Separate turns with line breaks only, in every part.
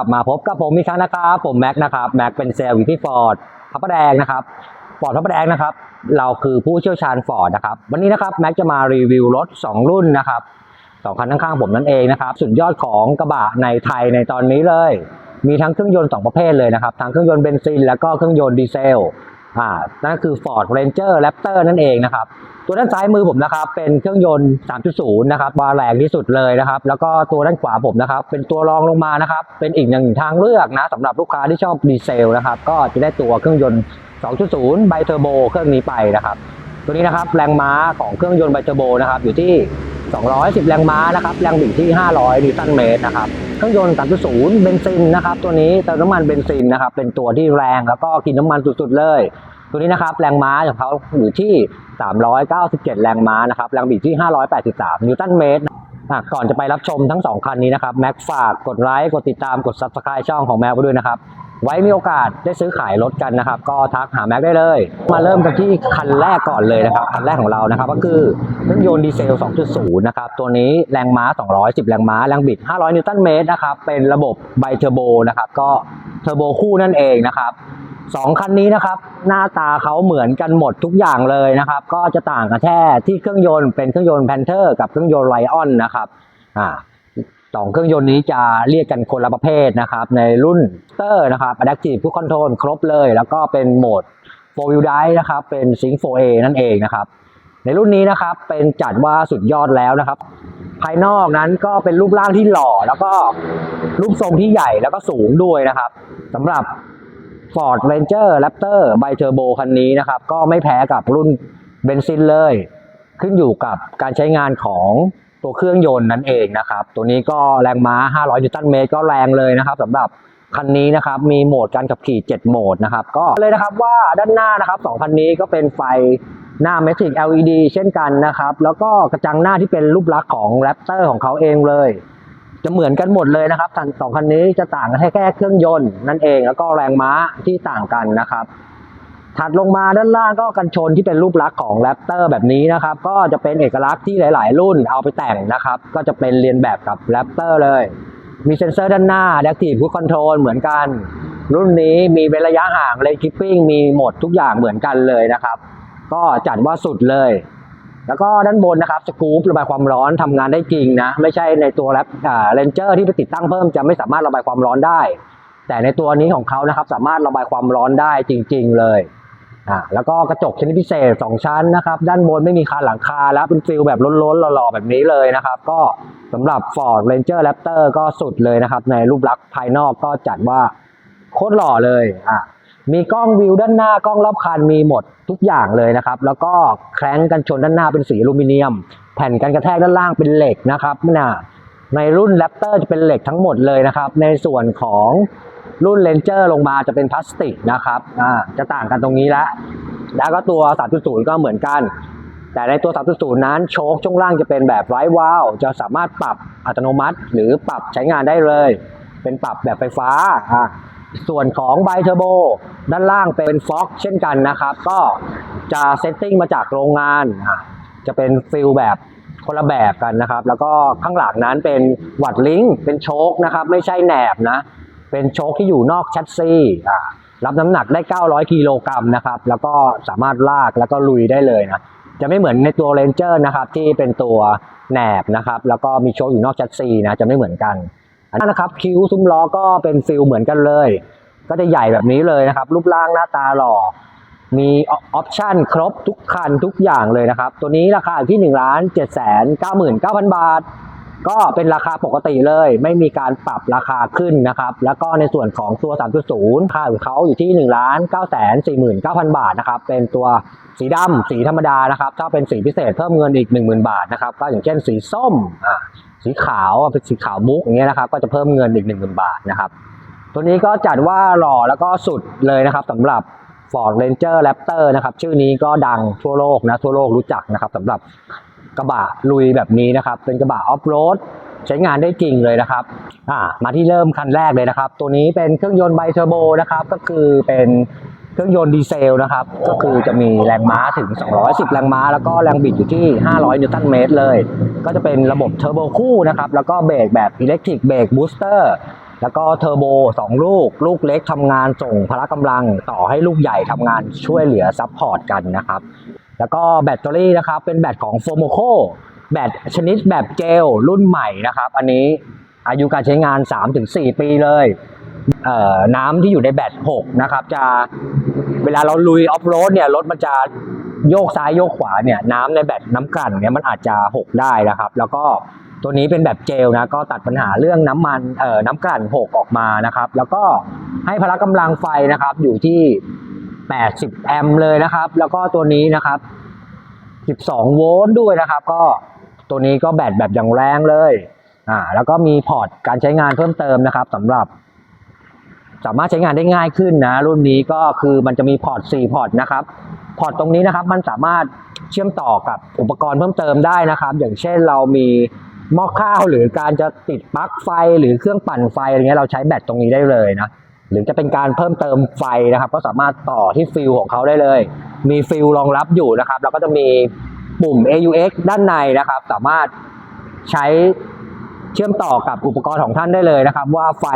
กลับมาพบกับผมอีกครั้งนะครับ ผมแม็กนะครับแม็กเป็นเซลล์อยู่ที่ฟอร์ดพระประแดงนะครับฟอร์ดพระประแดงนะครับ เราคือผู้เชี่ยวชาญฟอร์ดนะครับ วันนี้นะครับแม็กจะมารีวิวรถ 2 รุ่นนะครับสองคันข้างๆผมนั่นเองนะครับ สุดยอดของกระบะในไทยในตอนนี้เลย มีทั้งเครื่องยนต์สองประเภทเลยนะครับทั้งเครื่องยนต์เบนซิน แล้วก็เครื่องยนต์ดีเซล อ่านั่นคือ Ford Ranger Raptor นั่นเองนะครับ ตัวด้านซ้ายมือผมนะครับ เป็นเครื่องยนต์ 3.0 นะครับวาแรงที่สุดเลยนะครับ แล้วก็ตัวด้านขวาผมนะครับ เป็นตัวรองลงมานะครับ เป็นอีกหนึ่งทางเลือกนะสำหรับลูกค้าที่ชอบดีเซลนะครับ ก็จะได้ตัวเครื่องยนต์ 2.0 ไบเทอร์โบเครื่องนี้ไปนะครับ ตัวนี้นะครับแรงม้าของเครื่องยนต์ไบเทอร์โบนะครับอยู่ที่ 210 แรงม้านะครับ แรงบิดที่ 500 นิวตันเมตรนะครับ เครื่องยนต์ 3.0 เบนซินนะครับ ตัวนี้เติมน้ำมันเบนซินนะครับ เป็นตัวที่แรงแล้วก็กินน้ำมันสุดๆเลย ตัวนี้นะครับ แรงม้าของเขาอยู่ที่ 397 แรงม้านะครับ แรงบิดที่ 583 นิวตันเมตร ก่อนจะไปรับชมทั้ง 2 คันนี้นะครับ แม็กฝากกดไลค์ กดติดตามกด Subscribe ช่องของแม็กไว้ด้วยนะครับ ไว้มีโอกาสได้ซื้อขายรถกันนะครับ ก็ทักหาแม็กได้เลย มาเริ่มกันที่คันแรกก่อนเลยนะครับ คันแรกของเรานะครับ ก็คือเครื่องยนต์ดีเซล 2.0 นะครับ ตัวนี้แรงม้า 210 แรงม้า แรงบิด 500 นิวตันเมตรนะครับ เป็นระบบไบเทอร์โบนะครับ ก็เทอร์โบคู่นั่นเองนะครับ สองคันนี้นะครับ หน้าตาเขาเหมือนกันหมดทุกอย่างเลยนะครับ ก็จะต่างกันแค่ที่เครื่องยนต์เป็นเครื่องยนต์แพนเทอร์กับเครื่องยนต์ไลออนนะครับอ่าสองเครื่องยนต์นี้จะเรียกกันคนละประเภทนะครับ ในรุ่นเตอร์นะครับ Adaptive Cruise Control ครบเลย แล้วก็เป็นโหมด4 Wheel Drive นะครับ เป็น Sync 4A นั่นเองนะครับ ในรุ่นนี้นะครับเป็นจัดว่าสุดยอดแล้วนะครับ ภายนอกนั้นก็เป็นรูปร่างที่หล่อ แล้วก็รูปทรงที่ใหญ่แล้วก็สูงด้วยนะครับสำหรับ Ford Ranger Raptor ไบเทอร์โบคันนี้นะครับ ก็ไม่แพ้กับรุ่นเบนซินเลย ขึ้นอยู่กับการใช้งานของตัวเครื่องยนต์นั่นเองนะครับ ตัวนี้ก็แรงม้า 500 นิวตันเมตรก็แรงเลยนะครับสำหรับคันนี้นะครับ มีโหมดการขับขี่ 7 โหมดนะครับ ก็เลยนะครับว่าด้านหน้านะครับสองคันนี้ก็เป็นไฟหน้า Matrix LED เช่นกันนะครับ แล้วก็กระจังหน้าที่เป็นรูปลักษณ์ของ Raptor ของเขาเองเลย จะเหมือนกันหมดเลยนะครับทั้งสองคันนี้จะต่างกันแค่แค่เครื่องยนต์นั่นเองแล้วก็แรงม้าที่ต่างกันนะครับ ถัดลงมาด้านล่างก็กันชนที่เป็นรูปลักษณ์ของแรปเตอร์แบบนี้นะครับ ก็จะเป็นเอกลักษณ์ที่หลาย ๆ รุ่นเอาไปแต่งนะครับ ก็จะเป็นเรียนแบบกับแรปเตอร์เลย มีเซ็นเซอร์ด้านหน้า Adaptive Cruise Control เหมือนกัน รุ่นนี้มีเว้นระยะห่าง Lane Keeping มีหมดทุกอย่างเหมือนกันเลยนะครับ ก็จัดว่าสุดเลย แล้วก็ด้านบนนะครับสกูประบายความร้อนทำงานได้จริงนะไม่ใช่ในตัวแรปอ่าเรนเจอร์ที่ไปติดตั้งเพิ่มจะไม่สามารถระบายความร้อนได้ แต่ในตัวนี้ของเขานะครับ สามารถระบายความร้อนได้จริง ๆ เลยอ่าแล้วก็กระจกชนิดพิเศษ 2 ชั้นนะครับ ด้านบนไม่มีคานหลังคาแล้วเป็นฟิลแบบล้นๆหล่อๆแบบนี้เลยนะครับ ก็สำหรับ Ford Ranger Raptor ก็สุดเลยนะครับ ในรูปลักษณ์ภายนอกก็จัดว่าโคตรหล่อเลยอะ มีกล้องวิวด้านหน้ากล้องรอบคันมีหมดทุกอย่างเลยนะครับ แล้วก็แคร้งกันชนด้านหน้าเป็นสีอลูมิเนียม แผ่นกันกระแทกด้านล่างเป็นเหล็กนะครับน่ะในรุ่นแรปเตอร์จะเป็นเหล็กทั้งหมดเลยนะครับ ในส่วนของรุ่นเลนเจอร์ลงมาจะเป็นพลาสติกนะครับอ่าจะต่างกันตรงนี้ละแล้วก็ตัว 3.0 ก็เหมือนกัน แต่ในตัว 3.0 นั้นโชคช่วงล่างจะเป็นแบบไร้วาลจะสามารถปรับอัตโนมัติ หรือปรับใช้งานได้เลย เป็นปรับแบบไฟฟ้าอะ ส่วนของไบเทอร์โบด้านล่างเป็นฟ็อกเช่นกันนะครับ ก็จะเซตติ้งมาจากโรงงาน จะเป็นฟิลแบบคนละแบบกันนะครับ แล้วก็ข้างหลังนั้นเป็นวัดลิงก์เป็นโชคนะครับ ไม่ใช่แหนบนะ เป็นโชคที่อยู่นอกแชสซีอ่รับน้ำหนักได้ 900 กิโลกรัมนะครับ แล้วก็สามารถลากแล้วก็ลุยได้เลยนะ จะไม่เหมือนในตัวเรนเจอร์นะครับ ที่เป็นตัวแหนบนะครับ แล้วก็มีโชคอยู่นอกแชสซีนะ จะไม่เหมือนกัน อันนั้นนะครับคิ้วซุ้มล้อก็เป็นฟิลเหมือนกันเลย ก็จะใหญ่แบบนี้เลยนะครับ รูปร่างหน้าตาหล่อ มีออปชั่นครบทุกคันทุกอย่างเลยนะครับ ตัวนี้ราคาอยู่ที่1นึ่งล้านเจ็ดแสนเก้าหมื่นเก้าพันบาท ก็เป็นราคาปกติเลย ไม่มีการปรับราคาขึ้นนะครับ แล้วก็ในส่วนของตัว 3.0 ค่าของเขาอยู่ที่1นึ่งล้านเก้าแสนสี่หมื่นเก้าพันบาทนะครับ เป็นตัวสีดำสีธรรมดานะครับ ถ้าเป็นสีพิเศษเพิ่มเงินอีก 10,000 บาทนะครับ ก็อย่างเช่นสีส้มอ่า สีขาวเป็นสีขาวมุกอย่างเงี้ยนะครับ ก็จะเพิ่มเงินอีก10,000บาทนะครับ ตัวนี้ก็จัดว่าหล่อแล้วก็สุดเลยนะครับสำหรับ Ford Ranger Raptor นะครับ ชื่อนี้ก็ดังทั่วโลกนะทั่วโลกรู้จักนะครับสำหรับกระบะลุยแบบนี้นะครับ เป็นกระบะออฟโรดใช้งานได้จริงเลยนะครับอ่ามาที่เริ่มคันแรกเลยนะครับ ตัวนี้เป็นเครื่องยนต์ไบเทอร์โบนะครับ ก็คือเป็น เครื่องยนต์ดีเซลนะครับ ก็คือจะมีแรงม้าถึง 210 แรงม้า แล้วก็แรงบิดอยู่ที่ 500 นิวตันเมตรเลย ก็จะเป็นระบบเทอร์โบคู่นะครับ แล้วก็เบรกแบบอิเล็กทริกเบรกบูสเตอร์ แล้วก็เทอร์โบสองลูก ลูกเล็กทำงานส่งพละกำลัง ต่อให้ลูกใหญ่ทำงานช่วยเหลือซัพพอร์ตกันนะครับ แล้วก็แบตเตอรี่นะครับ เป็นแบตของโฟโมโคแบตชนิดแบบเจลรุ่นใหม่นะครับ อันนี้อายุการใช้งาน 3-4 ปีเลย น้ำที่อยู่ในแบต6นะครับ จะเวลาเราลุยออฟโรดเนี่ยรถมันจะโยกซ้ายโยกขวาเนี่ยน้ำในแบตน้ำกลั่นเนี่ยมันอาจจะหกได้นะครับ แล้วก็ตัวนี้เป็นแบบเจลนะก็ตัดปัญหาเรื่องน้ำมันเอ่อน้ำกลั่นหกออกมานะครับ แล้วก็ให้พละกำลังไฟนะครับ อยู่ที่ 80 แอมป์เลยนะครับ แล้วก็ตัวนี้นะครับ 12 โวลต์ด้วยนะครับ ก็ตัวนี้ก็แบตแบบอย่างแรงเลยอ่าแล้วก็มีพอร์ตการใช้งานเพิ่มเติมนะครับสำหรับ สามารถใช้งานได้ง่ายขึ้นนะ รุ่นนี้ก็คือมันจะมีพอร์ต 4 พอร์ตนะครับ พอร์ตตรงนี้นะครับ มันสามารถเชื่อมต่อกับอุปกรณ์เพิ่มเติมได้นะครับ อย่างเช่นเรามีหม้อข้าวหรือการจะติดปลั๊กไฟหรือเครื่องปั่นไฟอะไรเงี้ยเราใช้แบตตรงนี้ได้เลยนะหรือจะเป็นการเพิ่มเติมไฟนะครับ ก็สามารถต่อที่ฟิลของเขาได้เลย มีฟิลรองรับอยู่นะครับ แล้วก็จะมีปุ่ม AUX ด้านในนะครับ สามารถใช้ เชื่อมต่อกับอุปกรณ์ของท่านได้เลยนะครับ ว่าไฟ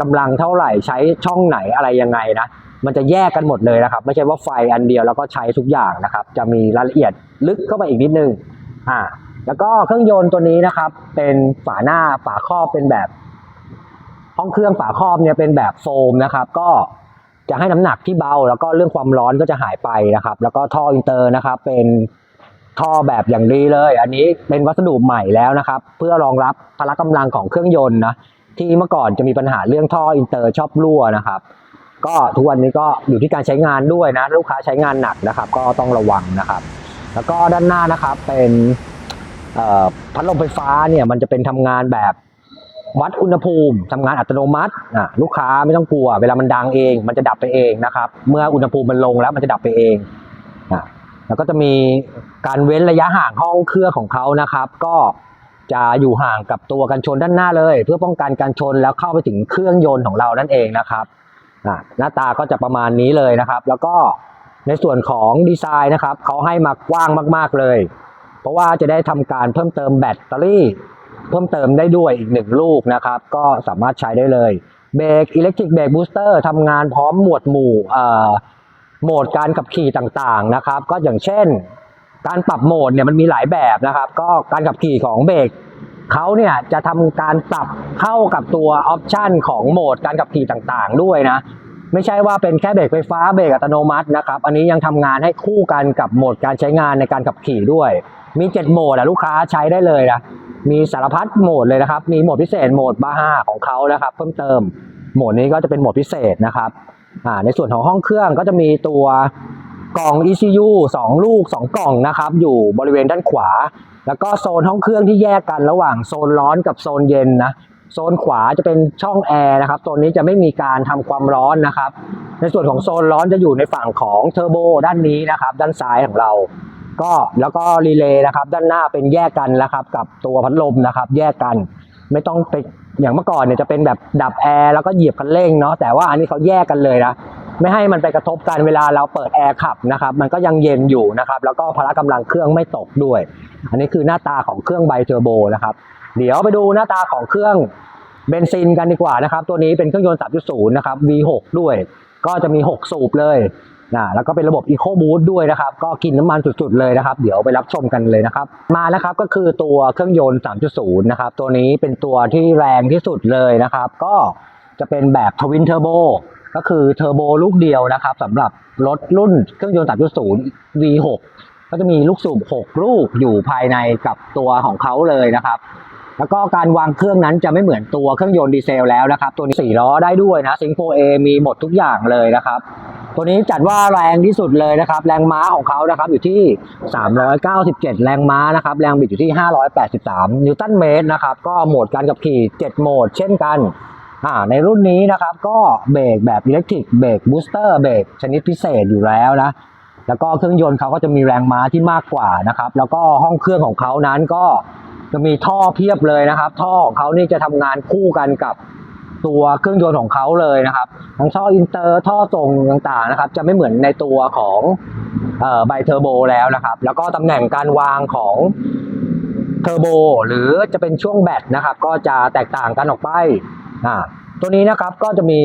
กำลังเท่าไหร่ใช้ช่องไหนอะไรยังไงนะมันจะแยกกันหมดเลยนะครับ ไม่ใช่ว่าไฟอันเดียวแล้วก็ใช้ทุกอย่างนะครับ จะมีรายละเอียดลึกเข้าไปอีกนิดนึงอ่าแล้วก็เครื่องยนต์ตัวนี้นะครับ เป็นฝาหน้าฝาครอบเป็นแบบ ห้องเครื่องฝาครอบเนี่ยเป็นแบบโฟมนะครับ ก็จะให้น้ำหนักที่เบา แล้วก็เรื่องความร้อนก็จะหายไปนะครับ แล้วก็ท่ออินเตอร์นะครับ เป็น ท่อแบบอย่างดีเลย อันนี้เป็นวัสดุใหม่แล้วนะครับ เพื่อรองรับพละกำลังของเครื่องยนต์นะที่เมื่อก่อนจะมีปัญหาเรื่องท่ออินเตอร์ชอบรั่วนะครับ ก็ทุกวันนี้ก็อยู่ที่การใช้งานด้วยนะ ลูกค้าใช้งานหนักนะครับ ก็ต้องระวังนะครับ แล้วก็ด้านหน้านะครับเป็นพัดลมไฟฟ้าเนี่ยมันจะเป็นทำงานแบบวัดอุณหภูมิทำงานอัตโนมัติอะลูกค้าไม่ต้องกลัว เวลามันดังเอง มันจะดับไปเองนะครับ เมื่ออุณหภูมิมันลงแล้วมันจะดับไปเองอะ แล้วก็จะมีการเว้นระยะห่างห้องเครื่องของเขานะครับ ก็จะอยู่ห่างกับตัวกันชนด้านหน้าเลย เพื่อป้องกันการชนแล้วเข้าไปถึงเครื่องยนต์ของเรานั่นเองนะครับหน้าตาก็จะประมาณนี้เลยนะครับ แล้วก็ในส่วนของดีไซน์นะครับเขาให้มากว้างมาก ๆเลย เพราะว่าจะได้ทำการเพิ่มเติมแบตเตอรี่ เพิ่มเติมได้ด้วยอีกหนึ่งลูกนะครับ ก็สามารถใช้ได้เลยเบรกอิเล็กทริกเบรกบูสเตอร์ทำงานพร้อมหมวดหมู่ โหมดการขับขี่ต่างๆนะครับ ก็อย่างเช่น การปรับโหมดเนี่ยมันมีหลายแบบนะครับ ก็การขับขี่ของเบรกเขาเนี่ยจะทำการปรับเข้ากับตัวออปชันของโหมดการขับขี่ต่างๆ ด้วยนะ ไม่ใช่ว่าเป็นแค่เบรกไฟฟ้าเบรกอัตโนมัตินะครับ อันนี้ยังทำงานให้คู่กันกับโหมดการใช้งานในการขับขี่ด้วย มี 7 โหมดอะลูกค้าใช้ได้เลยนะมีสารพัดโหมดเลยนะครับ มีโหมดพิเศษโหมดบาห้าของเขานะครับ เพิ่มเติมโหมดนี้ก็จะเป็นโหมดพิเศษนะครับ อ่าในส่วนของห้องเครื่องก็จะมีตัวกล่อง ECU 2 ลูก 2 กล่องนะครับอยู่บริเวณด้านขวา แล้วก็โซนห้องเครื่องที่แยกกันระหว่างโซนร้อนกับโซนเย็นนะโซนขวาจะเป็นช่องแอร์นะครับโซนนี้จะไม่มีการทำความร้อนนะครับ ในส่วนของโซนร้อนจะอยู่ในฝั่งของเทอร์โบด้านนี้นะครับ ด้านซ้ายของเรา ก็แล้วก็รีเลย์นะครับ ด้านหน้าเป็นแยกกันนะครับ กับตัวพัดลมนะครับ แยกกันไม่ต้องไป อย่างเมื่อก่อนเนี่ยจะเป็นแบบดับแอร์แล้วก็เหยียบคันเร่งเนาะแต่ว่าอันนี้เขาแยกกันเลยนะไม่ให้มันไปกระทบกันเวลาเราเปิดแอร์ขับนะครับมันก็ยังเย็นอยู่นะครับแล้วก็พละกำลังเครื่องไม่ตกด้วย อันนี้คือหน้าตาของเครื่องไบเทอร์โบนะครับเดี๋ยวไปดูหน้าตาของเครื่องเบนซินกันดีกว่านะครับ ตัวนี้เป็นเครื่องยนต์ 3.0 นะครับ V6 ด้วย ก็จะมี 6 สูบเลย นะแล้วก็เป็นระบบ Eco Boost ด้วยนะครับ ก็กินน้ำมันสุดๆเลยนะครับ เดี๋ยวไปรับชมกันเลยนะครับ มาแล้วครับก็คือตัวเครื่องยนต์ 3.0 นะครับ ตัวนี้เป็นตัวที่แรงที่สุดเลยนะครับ ก็จะเป็นแบบทวินเทอร์โบก็คือเทอร์โบลูกเดียวนะครับสำหรับรถรุ่นเครื่องยนต์ 3.0 V6 ก็จะมีลูกสูบ 6 ลูกอยู่ภายในกับตัวของเขาเลยนะครับ แล้วก็การวางเครื่องนั้นจะไม่เหมือนตัวเครื่องยนต์ดีเซลแล้วนะครับ ตัวนี้สี่ล้อได้ด้วยนะซิงโ a มีหมดทุกอย่างเลยนะครับตัวนี้จัดว่าแรงที่สุดเลยนะครับ แรงม้าของเขานะครับอยู่ที่ 397 แรงม้านะครับ แรงบิดอยู่ที่ 583 นิวตันเมตรนะครับ ก็โหมดการขับขี่ 7 โหมด เช่นกันอ่าในรุ่นนี้นะครับ ก็เบรกแบบอิเล็กทริกเบรกบูสเตอร์เบรกชนิดพิเศษอยู่แล้วนะ แล้วก็เครื่องยนต์เขาก็จะมีแรงม้าที่มากกว่านะครับ แล้วก็ห้องเครื่องของเขานั้นก็ จะมีท่อเพียบเลยนะครับ ท่อของเขานี่จะทำงานคู่กันกับตัวเครื่องยนต์ของเขาเลยนะครับทั้งท่ออินเตอร์ท่อส่งต่างๆนะครับ จะไม่เหมือนในตัวของเอ่อไบเทอร์โบแล้วนะครับ แล้วก็ตำแหน่งการวางของเทอร์โบหรือจะเป็นช่วงแบตนะครับ ก็จะแตกต่างกันออกไปอ่าตัวนี้นะครับก็จะมี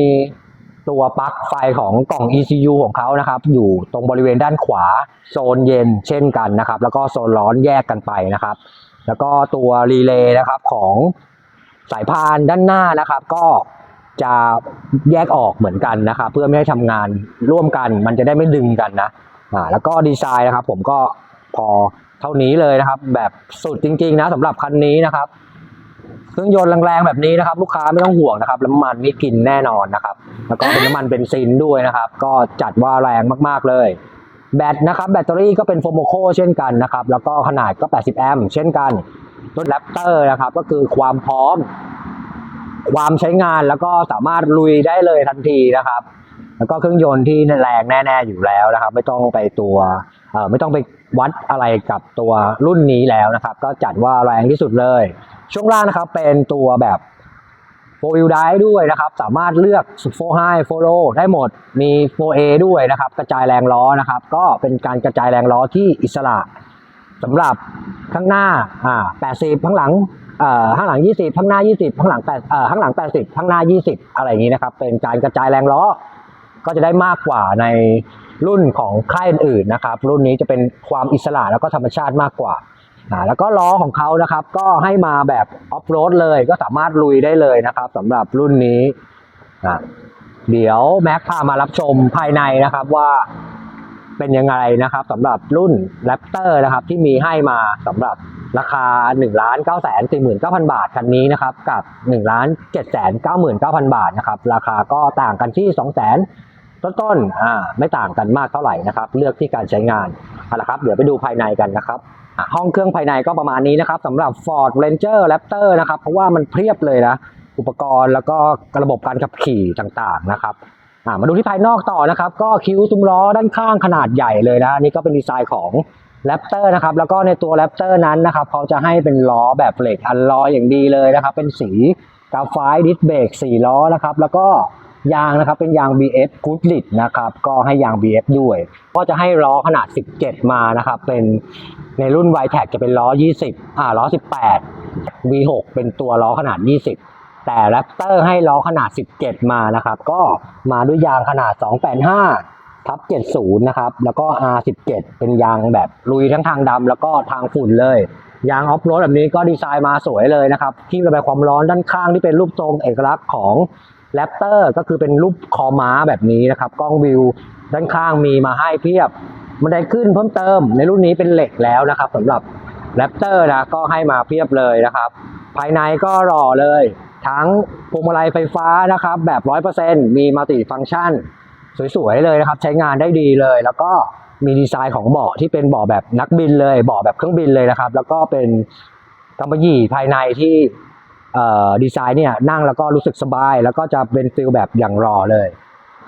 ตัวปลั๊กไฟของกล่อง ECU ของเขานะครับ อยู่ตรงบริเวณด้านขวาโซนเย็นเช่นกันนะครับ แล้วก็โซนร้อนแยกกันไปนะครับ แล้วก็ตัวรีเลย์นะครับของสายพานด้านหน้านะครับ ก็จะแยกออกเหมือนกันนะครับ เพื่อไม่ให้ทำงานร่วมกัน มันจะได้ไม่ดึงกันนะอ่าแล้วก็ดีไซน์นะครับ ผมก็พอเท่านี้เลยนะครับ แบบสุดจริงๆนะสำหรับคันนี้นะครับ เครื่องยนต์แรงๆแบบนี้นะครับ ลูกค้าไม่ต้องห่วงนะครับน้ำมันนี่กินแน่นอนนะครับ แล้วก็เป็นน้ำมันเบนซินด้วยนะครับ ก็จัดว่าแรงมากๆเลย แบตนะครับแบตเตอรี่ก็เป็นโฟโมโคเช่นกันนะครับแล้วก็ขนาดก็ 80 แอมป์เช่นกันรถแรปเตอร์นะครับก็คือความพร้อม ความใช้งานแล้วก็สามารถลุยได้เลยทันทีนะครับ แล้วก็เครื่องยนต์ที่แรงแน่ๆอยู่แล้วนะครับ ไม่ต้องไปตัวไม่ต้องไปวัดอะไรกับตัวรุ่นนี้แล้วนะครับ ก็จัดว่าแรงที่สุดเลย ช่วงล่างนะครับเป็นตัวแบบ 4 wheel drive ด้วยนะครับ สามารถเลือก4 high 4 low ได้หมด มี 4A ด้วยนะครับ กระจายแรงล้อนะครับ ก็เป็นการกระจายแรงล้อที่อิสระสำหรับข้างหน้าอ่า80 ข้างหลังเอ่อข้างหลัง 20 ข้างหน้า 20 ข้างหลัง8เอ่อข้างหลัง 80 ข้างหน้า 20 อะไรอย่างนี้นะครับ เป็นการกระจายแรงล้อ ก็จะได้มากกว่าในรุ่นของค่ายอื่นๆนะครับ รุ่นนี้จะเป็นความอิสระแล้วก็ธรรมชาติมากกว่า แล้วก็ล้อของเขานะครับ ก็ให้มาแบบออฟโรดเลย ก็สามารถลุยได้เลยนะครับสำหรับรุ่นนี้เดี๋ยวแม็กพามารับชมภายในนะครับว่าเป็นยังไงนะครับสำหรับรุ่นแรปเตอร์นะครับที่มีให้มาสำหรับราคา1นึ่งล้านเก้าแสนสี่หมื่นเก้าพันบาทคันนี้นะครับกับ1นึ่งล้านเจ็ดแสนเก้าหมื่นเก้าพันบาทนะครับราคาก็ต่างกันที่สองแสนต้นๆอ่าไม่ต่างกันมากเท่าไหร่นะครับ เลือกที่การใช้งานเอาละครับ เดี๋ยวไปดูภายในกันนะครับ ห้องเครื่องภายในก็ประมาณนี้นะครับสำหรับ Ford Ranger Raptor นะครับ เพราะว่ามันเพียบเลยนะ อุปกรณ์แล้วก็ระบบการขับขี่ต่างๆนะครับมาดูที่ภายนอกต่อนะครับ ก็คิ้วซุ้มล้อด้านข้างขนาดใหญ่เลยนะนี่ก็เป็นดีไซน์ของ Raptor นะครับ แล้วก็ในตัว Raptor นั้นนะครับเขาจะให้เป็นล้อแบบเหล็กอัลลอยอย่างดีเลยนะครับ เป็นสีกาไฟดิสเบรกสี่ล้อนะครับ แล้วก็ ยางนะครับเป็นยาง BF Goodrich นะครับก็ให้ยาง BF ด้วย ก็จะให้ล้อขนาด 17 มานะครับเป็นในรุ่น y t e c จะเป็นล้อ 20 อ่าล้อ 18 V6 เป็นตัวล้อขนาด 20 แต่ Raptor ให้ล้อขนาด 17 มานะครับก็มาด้วยยางขนาด 285ทับ70 นะครับแล้วก็ R17 เป็นยางแบบลุยทั้งทางดำแล้วก็ทางฝุ่นเลยยางออฟโรดแบบนี้ก็ดีไซน์มาสวยเลยนะครับ ที่ระบายความร้อนด้านข้างที่เป็นรูปทรงเอกลักษณ์ของ แรปเตอร์ก็คือเป็นรูปคอม้าแบบนี้นะครับ กล้องวิวด้านข้างมีมาให้เพียบบันได้ขึ้นเพิ่มเติม ในรุ่นนี้เป็นเหล็กแล้วนะครับสำหรับแรปเตอร์นะก็ให้มาเพียบเลยนะครับ ภายในก็หล่อเลย ทั้งพวงมาลัยไฟฟ้านะครับ แบบ 100%มีมัลติฟังก์ชัน สวยๆเลยนะครับ ใช้งานได้ดีเลย แล้วก็มีดีไซน์ของเบาะที่เป็นเบาะแบบนักบินเลยเบาะแบบเครื่องบินเลยนะครับ แล้วก็เป็นกำมะหยี่ภายในที่ ดีไซน์เนี่ยนั่งแล้วก็รู้สึกสบาย แล้วก็จะเป็นฟิลแบบอย่างรอเลย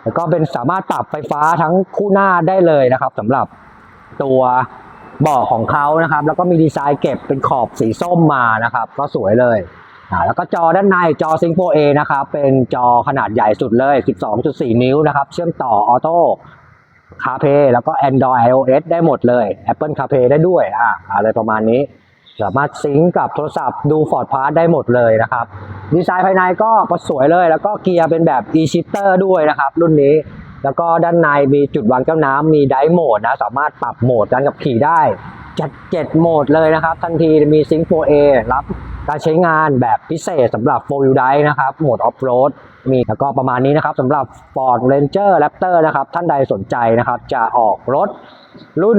แล้วก็เป็นสามารถปรับไฟฟ้าทั้งคู่หน้าได้เลยนะครับสำหรับตัวเบาะของเขานะครับ แล้วก็มีดีไซน์เก็บเป็นขอบสีส้มมานะครับ ก็สวยเลยแล้วก็จอด้านในจอ Sync Pro A นะครับ เป็นจอขนาดใหญ่สุดเลย 12.4 นิ้วนะครับ เชื่อมต่อออโต้ CarPlay แล้วก็ Android iOS ได้หมดเลย Apple CarPlay ได้ด้วยอ่าอะไรประมาณนี้ สามารถซิงก์กับโทรศัพท์ดู Ford Pass ได้หมดเลยนะครับ ดีไซน์ภายในก็สวยเลย แล้วก็เกียร์เป็นแบบ e-shifter ด้วยนะครับ รุ่นนี้แล้วก็ด้านในมีจุดวางแก้วน้ำมีไดโหมดนะ สามารถปรับโหมดการขับขี่ได้จัดเจ็ดโหมดเลยนะครับ ทันทีมี Sync 4A รับการใช้งานแบบพิเศษสำหรับ4 wheel drive นะครับ โหมด off road มีแล้วก็ประมาณนี้นะครับสำหรับ Ford Ranger Raptor นะครับ ท่านใดสนใจนะครับ จะออกรถ รุ่น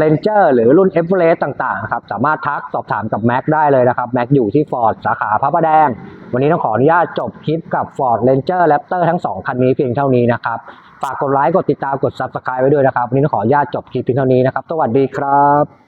Ranger หรือรุ่น Everest ต่างๆครับสามารถทักสอบถามกับแม็กได้เลยนะครับแม็กอยู่ที่ Ford สาขาพระประแดง วันนี้ต้องขออนุญาตจบคลิปกับ Ford Ranger Raptor ทั้ง 2 คันนี้เพียงเท่านี้นะครับฝากกดไลค์กดติดตามกด Subscribe ไว้ด้วยนะครับวันนี้ต้องขออนุญาตจบคลิปเพียงเท่านี้นะครับสวัสดีครับ